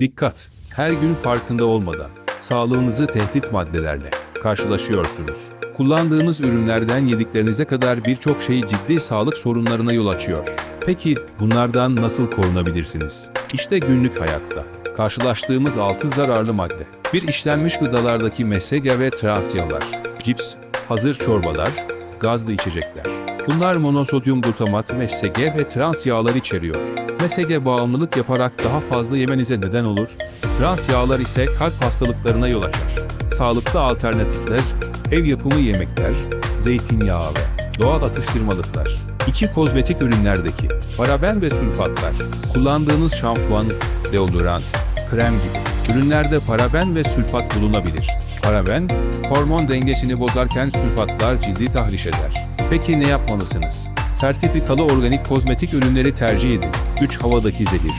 Dikkat! Her gün farkında olmadan sağlığınızı tehdit maddelerle karşılaşıyorsunuz. Kullandığınız ürünlerden yediklerinize kadar birçok şey ciddi sağlık sorunlarına yol açıyor. Peki bunlardan nasıl korunabilirsiniz? İşte günlük hayatta karşılaştığımız 6 zararlı madde. Bir işlenmiş gıdalardaki MSG ve trans yağlar, cips, hazır çorbalar, gazlı içecekler. Bunlar monosodyum glutamat, MSG ve trans yağlar içeriyor. MSG bağımlılık yaparak daha fazla yemenize neden olur. Trans yağlar ise kalp hastalıklarına yol açar. Sağlıklı alternatifler, ev yapımı yemekler, zeytinyağı ve doğal atıştırmalıklar. İki kozmetik ürünlerdeki paraben ve sülfatlar. Kullandığınız şampuan, deodorant, krem gibi ürünlerde paraben ve sülfat bulunabilir. Paraben, hormon dengesini bozarken sülfatlar cildi tahriş eder. Peki ne yapmalısınız? Sertifikalı organik kozmetik ürünleri tercih edin. 3 havadaki zehir,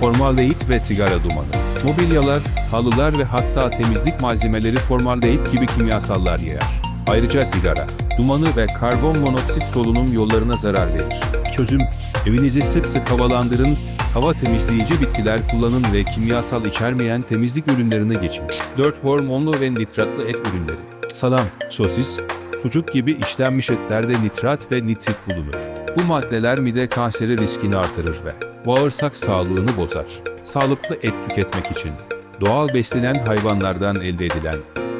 formaldehit ve sigara dumanı. Mobilyalar, halılar ve hatta temizlik malzemeleri formaldehit gibi kimyasallar yayar. Ayrıca sigara, dumanı ve karbon monoksit solunum yollarına zarar verir. Çözüm, evinizi sık sık havalandırın, hava temizleyici bitkiler kullanın ve kimyasal içermeyen temizlik ürünlerine geçin. 4 hormonlu ve nitratlı et ürünleri. Salam, sosis, sucuk gibi işlenmiş etlerde nitrat ve nitrit bulunur. Bu maddeler mide kanseri riskini artırır ve bağırsak sağlığını bozar. Sağlıklı et tüketmek için doğal beslenen hayvanlardan elde edilen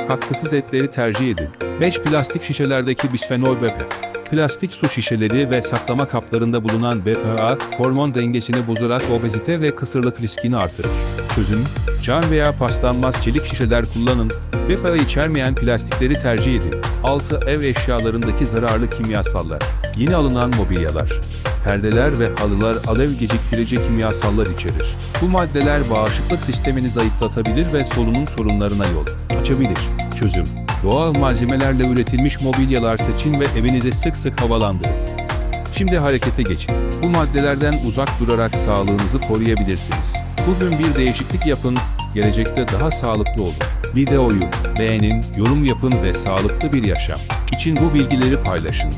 katkısız etleri tercih edin. 5 plastik şişelerdeki bisfenol BPA, plastik su şişeleri ve saklama kaplarında bulunan BPA, hormon dengesini bozarak obezite ve kısırlık riskini artırır. Çözüm, cam veya paslanmaz çelik şişeler kullanın, BPA içermeyen plastikleri tercih edin. 6. Ev eşyalarındaki zararlı kimyasallar. Yeni alınan mobilyalar, perdeler ve halılar alev geciktirici kimyasallar içerir. Bu maddeler bağışıklık sistemini zayıflatabilir ve solunum sorunlarına yol açabilir. Çözüm Doğal malzemelerle üretilmiş mobilyalar seçin ve evinizi sık sık havalandırın. Şimdi harekete geçin. Bu maddelerden uzak durarak sağlığınızı koruyabilirsiniz. Bugün bir değişiklik yapın, gelecekte daha sağlıklı olun. Videoyu beğenin, yorum yapın ve sağlıklı bir yaşam için bu bilgileri paylaşın.